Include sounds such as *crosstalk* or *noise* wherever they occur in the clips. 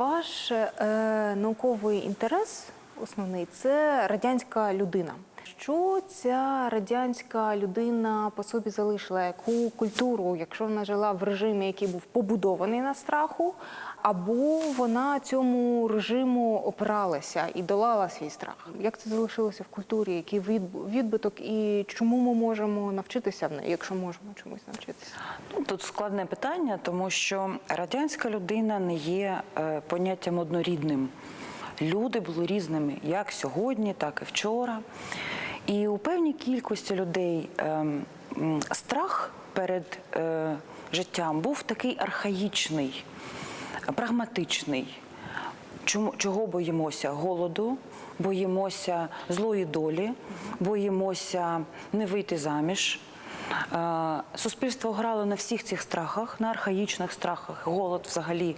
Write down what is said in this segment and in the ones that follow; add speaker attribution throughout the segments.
Speaker 1: ваш е, науковий інтерес основний це радянська людина. Що ця радянська людина по собі залишила? Яку культуру, якщо вона жила в режимі, який був побудований на страху, або вона цьому режиму опиралася і долала свій страх? Як це залишилося в культурі? Який відб- відбиток і чому ми можемо навчитися в неї, якщо можемо чомусь навчитися?
Speaker 2: Ну, Тут складне питання, тому що радянська людина не є е, поняттям однорідним. Люди були різними як сьогодні, так і вчора. І у певній кількості людей ем, страх перед е, життям був такий архаїчний, прагматичний. Чому чого боїмося? Голоду, боїмося злої долі, боїмося не вийти заміж. Е, Суспільство грало на всіх цих страхах, на архаїчних страхах. Голод, взагалі,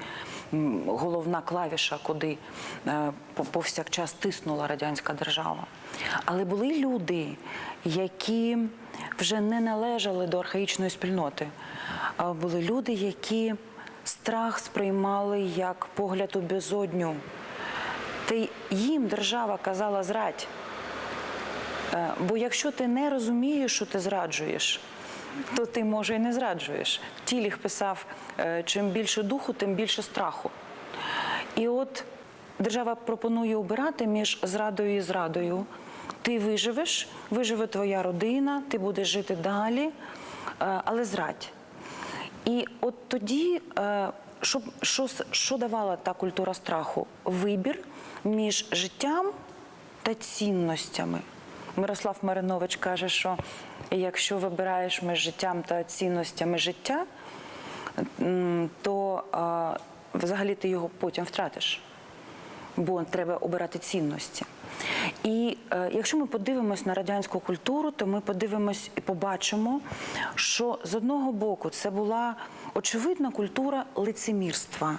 Speaker 2: головна клавіша, куди е, повсякчас тиснула радянська держава. Але були люди, які вже не належали до архаїчної спільноти. Були люди, які страх сприймали як погляд у безодню. Й їм держава казала зрадь. Е, Бо якщо ти не розумієш, що ти зраджуєш, то ти може і не зраджуєш. Тіліх писав: е, чим більше духу, тим більше страху. І от держава пропонує обирати між зрадою і зрадою. Ти виживеш, виживе твоя родина, ти будеш жити далі, е, але зрадь. І от тоді, е, що, що, що давала та культура страху? Вибір між життям та цінностями. Мирослав Маринович каже, що якщо вибираєш між життям та цінностями життя, то взагалі ти його потім втратиш бо треба обирати цінності. І е, якщо ми подивимось на радянську культуру, то ми подивимось і побачимо, що з одного боку це була очевидна культура лицемірства,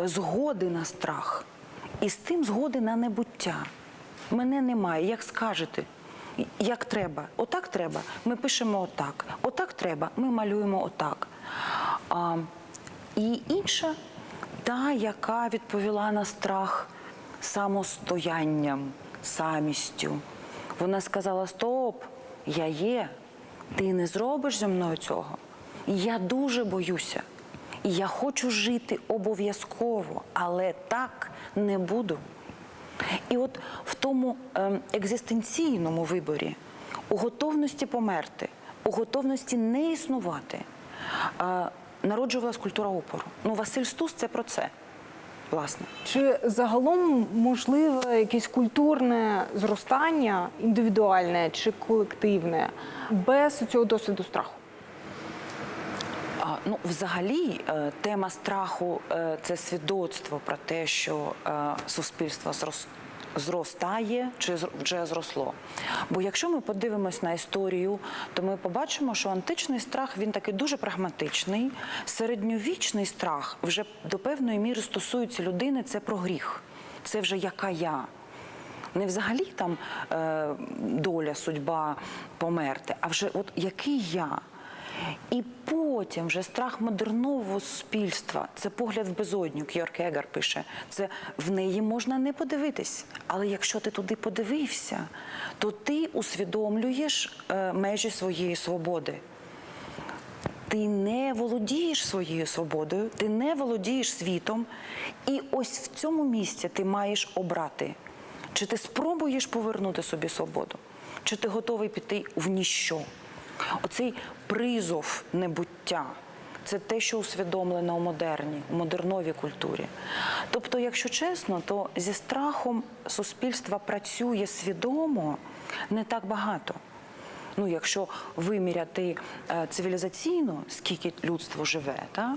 Speaker 2: е, згоди на страх, і з тим згоди на небуття. Мене немає, як скажете. Як треба, отак треба. Ми пишемо отак. Отак треба, ми малюємо отак. А, і інша та, яка відповіла на страх самостоянням, самістю. Вона сказала: Стоп, я є, ти не зробиш зі мною цього. Я дуже боюся. І я хочу жити обов'язково, але так не буду. І от в тому ем, екзистенційному виборі, у готовності померти, у готовності не існувати, народжувалась культура опору. Ну, Василь Стус це про це, власне.
Speaker 1: Чи загалом можливе якесь культурне зростання, індивідуальне чи колективне, без цього досвіду страху?
Speaker 2: Ну, взагалі, е, тема страху е, це свідоцтво про те, що е, суспільство зрос- зростає чи вже зросло. Бо якщо ми подивимось на історію, то ми побачимо, що античний страх він такий дуже прагматичний. Середньовічний страх вже до певної міри стосується людини. Це про гріх, це вже яка я. Не взагалі там е, доля, судьба померти, а вже от який я. І потім вже страх модернового суспільства, це погляд в безодню. Кьорк Егар пише, це в неї можна не подивитись. Але якщо ти туди подивився, то ти усвідомлюєш е, межі своєї свободи. Ти не володієш своєю свободою, ти не володієш світом, і ось в цьому місці ти маєш обрати, чи ти спробуєш повернути собі свободу, чи ти готовий піти в ніщо. Оцей призов небуття це те, що усвідомлено у модерні, у модерновій культурі. Тобто, якщо чесно, то зі страхом суспільства працює свідомо не так багато. Ну, якщо виміряти е, цивілізаційно, скільки людство живе, та,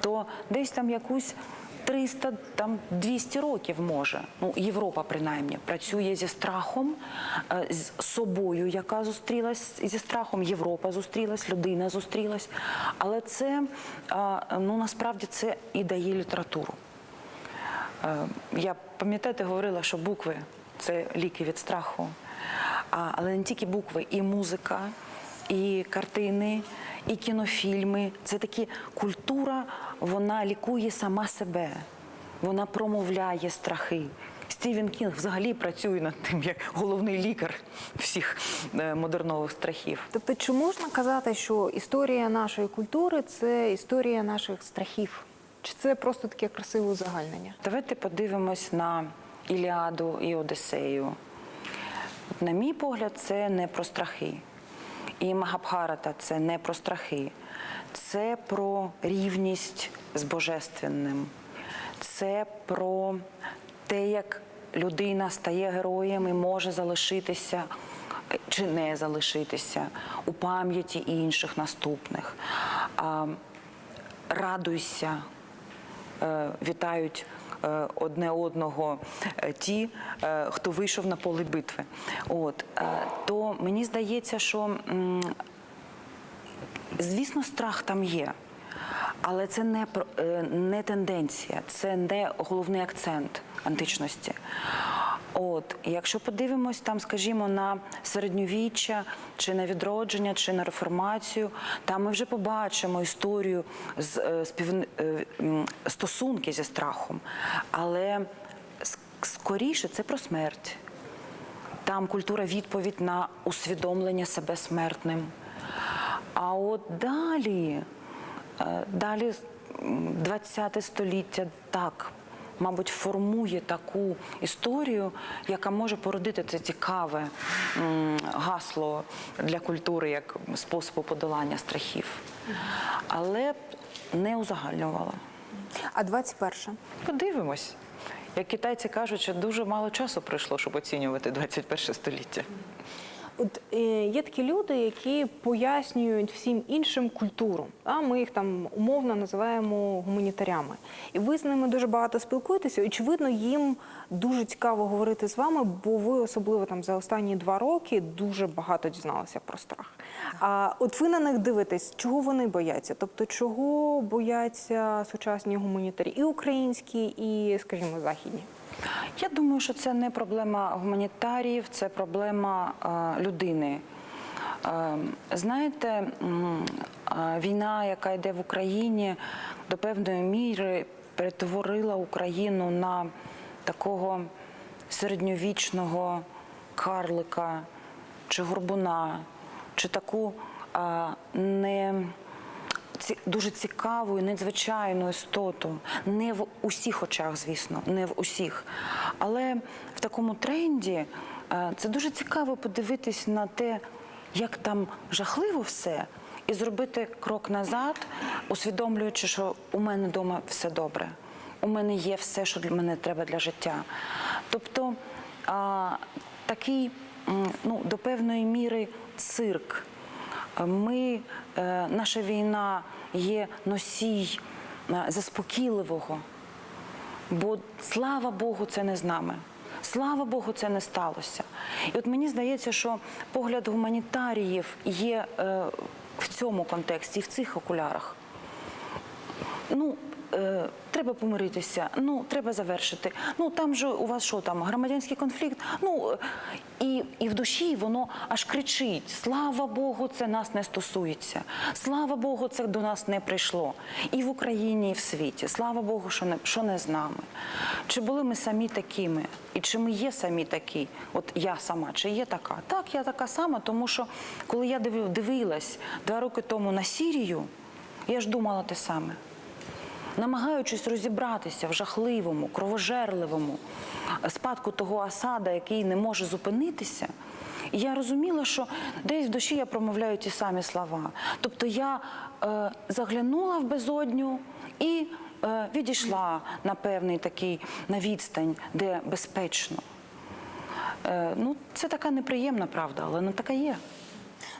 Speaker 2: то десь там якусь 300, там 200 років може. Ну, Європа принаймні працює зі страхом, е, з собою, яка зустрілась зі страхом. Європа зустрілась, людина зустрілась. Але це е, ну насправді це і дає літературу. Е, Я пам'ятаєте, говорила, що букви це ліки від страху. Але не тільки букви, і музика, і картини, і кінофільми. Це такі культура, вона лікує сама себе. вона промовляє страхи. Стівен Кінг взагалі працює над тим як головний лікар всіх е, модернових страхів.
Speaker 1: Тобто, чи можна казати, що історія нашої культури це історія наших страхів? Чи це просто таке красиве узагальнення?
Speaker 2: Давайте подивимось на Іліаду і Одіссею. На мій погляд, це не про страхи. І Магабхарата це не про страхи. Це про рівність з божественним. Це про те, як людина стає героєм і може залишитися чи не залишитися у пам'яті інших наступних. Радуйся, е, вітають одне одного е, ті, е, хто вийшов на поле битви. От е, то мені здається, що звісно, страх там є. Але це не, е, не тенденція, це не головний акцент античності. От, якщо подивимось там, скажімо, на середньовіччя, чи на відродження, чи на реформацію, там ми вже побачимо історію з е, спів... е, стосунки зі страхом. Але скоріше це про смерть. Там культура відповідь на усвідомлення себе смертним. А от далі, е, далі м, 20 століття так, мабуть, формує таку історію, яка може породити це цікаве гасло для культури як способу подолання страхів. Але не узагальнювала.
Speaker 1: А 21
Speaker 2: Подивимось. Як китайці кажуть, що дуже мало часу пройшло, щоб оцінювати 21 століття.
Speaker 1: От е, є такі люди, які пояснюють всім іншим культуру. А ми їх там умовно називаємо гуманітарями. І ви з ними дуже багато спілкуєтеся. Очевидно, їм дуже цікаво говорити з вами, бо ви особливо там за останні два роки дуже багато дізналися про страх. А от ви на них дивитесь, чого вони бояться? Тобто, чого бояться сучасні гуманітарі, і українські, і, скажімо, західні.
Speaker 2: Я думаю, що це не проблема гуманітаріїв, це проблема е, людини. Е, знаєте, е, війна, яка йде в Україні, до певної міри перетворила Україну на такого середньовічного карлика чи горбуна, чи таку е, не дуже цікаву і надзвичайну істоту. Не в усіх очах, звісно, не в усіх. Але в такому тренді е, це дуже цікаво подивитись на те, як там жахливо все, і зробити крок назад, усвідомлюючи, що у мене вдома все добре. У мене є все, що для мене треба для життя. Тобто а, такий ну, до певної міри цирк. Ми, е, наша війна є носій е, заспокійливого, бо слава Богу, це не з нами. Слава Богу, це не сталося. І от мені здається, що погляд гуманітаріїв є е, в цьому контексті, в цих окулярах. Ну, е, треба помиритися, ну, треба завершити. Ну, там же у вас що там, громадянський конфлікт. Ну, і, і в душі воно аж кричить: слава Богу, це нас не стосується. Слава Богу, це до нас не прийшло. І в Україні, і в світі. Слава Богу, що не, що не з нами. Чи були ми самі такими? І чи ми є самі такі? От я сама, чи є така? Так, я така сама, тому що коли я дивилась два роки тому на Сірію, я ж думала те саме намагаючись розібратися в жахливому, кровожерливому спадку того Асада, який не може зупинитися. І я розуміла, що десь в душі я промовляю ті самі слова. Тобто я е, заглянула в безодню і е, відійшла на певний такий на відстань, де безпечно. Е, ну, це така неприємна правда, але вона така є.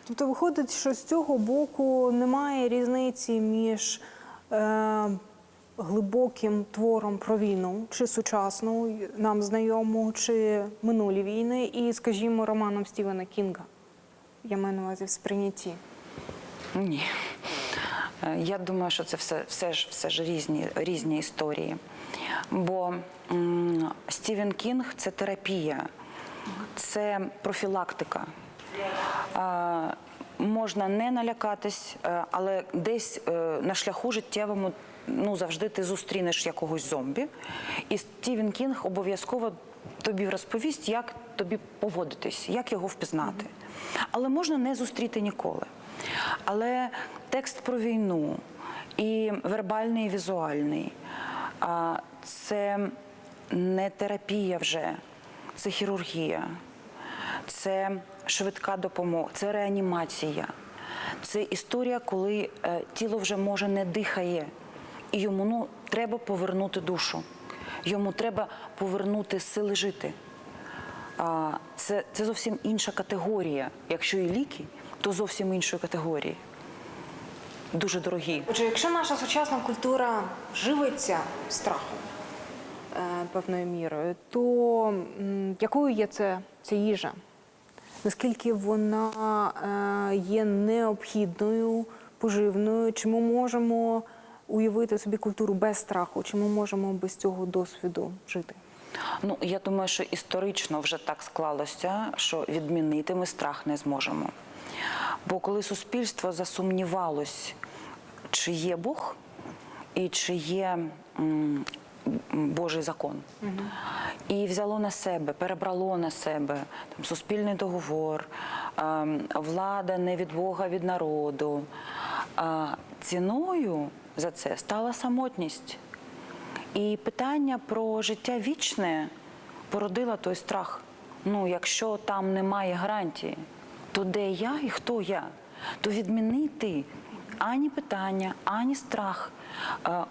Speaker 1: Тобто виходить, що з цього боку немає різниці між е, глибоким твором про війну, чи сучасну, нам знайому, чи минулі війни, і, скажімо, романом Стівена Кінга. Я маю на увазі в сприйнятті.
Speaker 2: Ні. Е, Я думаю, що це все, все ж все ж різні, різні історії. Бо м, Стівен Кінг це терапія, це профілактика. Е, можна не налякатись, е, але десь на шляху життєвому ну завжди ти зустрінеш якогось зомбі, і Стівен Кінг обов'язково тобі розповість, як тобі поводитись, як його впізнати. Але можна не зустріти ніколи. Але текст про війну і вербальний, і візуальний це не терапія вже, це хірургія, це швидка допомога, це реанімація. Це історія, коли е, тіло вже може не дихає, і йому ну, треба повернути душу. Йому треба повернути сили жити. Це, це зовсім інша категорія. Якщо і ліки, то зовсім іншої категорії. Дуже дорогі.
Speaker 1: Отже, якщо наша сучасна культура живиться страхом е, певною мірою, то якою є це, ця їжа? Наскільки вона е, є необхідною, поживною? Чи ми можемо уявити собі культуру без страху? Чи ми можемо без цього досвіду жити?
Speaker 2: Ну, я думаю, що історично вже так склалося, що відмінити ми страх не зможемо. Бо коли суспільство засумнівалось, чи є Бог і чи є м, Божий закон, і взяло на себе, перебрало на себе там, суспільний договор, ем, влада не від Бога, від народу. Ціною за це стала самотність. І питання про життя вічне породило той страх. Ну, якщо там немає гарантії, то де я і хто я? То відмінити ані питання, ані страх е,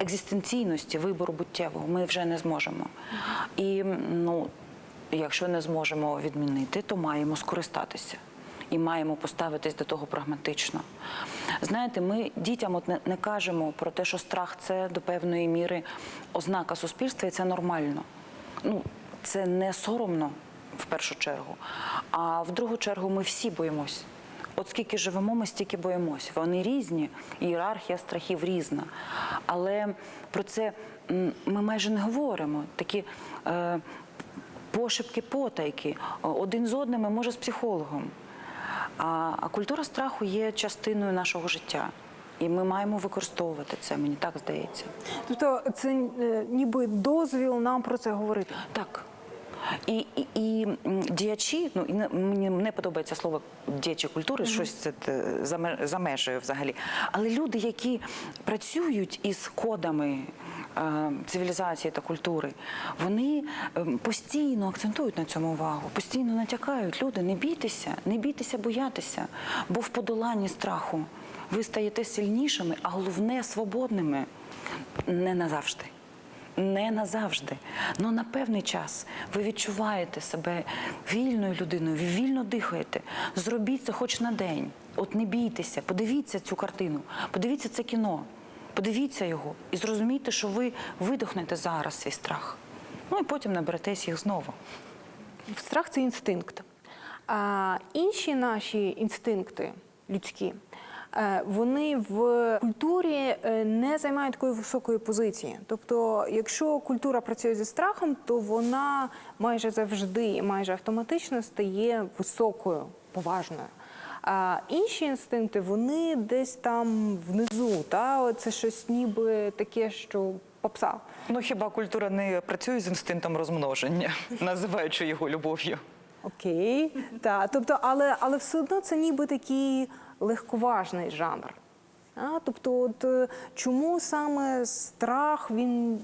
Speaker 2: екзистенційності вибору буттєвого ми вже не зможемо. І ну, якщо не зможемо відмінити, то маємо скористатися. І маємо поставитись до того прагматично. Знаєте, ми дітям от не, кажемо про те, що страх це до певної міри ознака суспільства, і це нормально. Ну, це не соромно в першу чергу. А в другу чергу ми всі боїмось. От скільки живемо, ми стільки боїмось. Вони різні, ієрархія страхів різна. Але про це ми майже не говоримо. Такі е, пошепки, потайки один з одним, може з психологом. А, а культура страху є частиною нашого життя. І ми маємо використовувати це, мені так здається.
Speaker 1: Тобто, це е, ніби дозвіл нам про це говорити.
Speaker 2: Так. І, і, і діячі, ну і не- мені не подобається слово діячі культури, щось це за межею взагалі. Але люди, які працюють із кодами е, цивілізації та культури, вони е, постійно акцентують на цьому увагу, постійно натякають. Люди, не бійтеся, не бійтеся боятися, бо в подоланні страху ви стаєте сильнішими, а головне свободними не назавжди не назавжди. Ну на певний час ви відчуваєте себе вільною людиною, ви вільно дихаєте. Зробіть це хоч на день. От не бійтеся, подивіться цю картину, подивіться це кіно, подивіться його і зрозумійте, що ви видохнете зараз свій страх. Ну і потім наберетесь їх знову.
Speaker 1: Страх це інстинкт. А інші наші інстинкти людські, е, вони в культурі е, не займають такої високої позиції. Тобто, якщо культура працює зі страхом, то вона майже завжди, майже автоматично стає високою, поважною. А інші інстинкти вони десь там внизу. Та це щось ніби таке, що попса.
Speaker 2: Ну хіба культура не працює з інстинктом розмноження, *laughs* називаючи його любов'ю?
Speaker 1: Окей, так. Тобто, але, але все одно це ніби такий легковажний жанр. А, тобто, от, е, чому саме страх він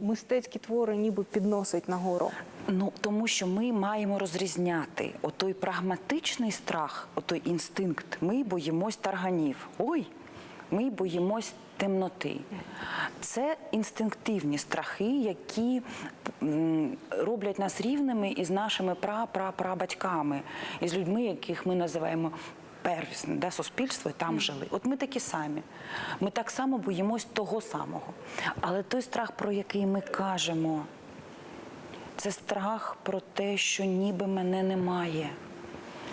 Speaker 1: мистецькі твори ніби підносить нагору?
Speaker 2: Ну тому що ми маємо розрізняти отой прагматичний страх, отой інстинкт. Ми боїмось тарганів. Ой, ми боїмось темноти. Це інстинктивні страхи, які роблять нас рівними із нашими пра-пра-прабатьками, із людьми, яких ми називаємо первісне, да, суспільство і там жили. От ми такі самі. Ми так само боїмось того самого. Але той страх, про який ми кажемо, це страх про те, що ніби мене немає.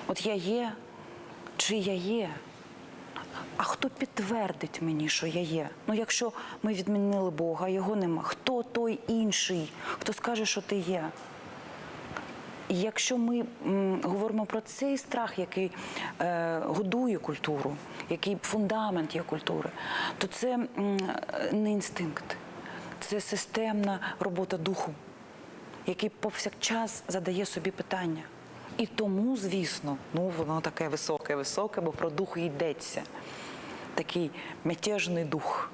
Speaker 2: От я є, чи я є? А хто підтвердить мені, що я є? Ну, якщо ми відмінили Бога, його нема. Хто той інший, хто скаже, що ти є? Якщо ми говоримо про цей страх, який е, годує культуру, який фундамент є культури, то це не інстинкт, це системна робота духу, який повсякчас задає собі питання. І тому, звісно, ну воно таке високе, високе, бо про дух йдеться. Такий мятежний дух.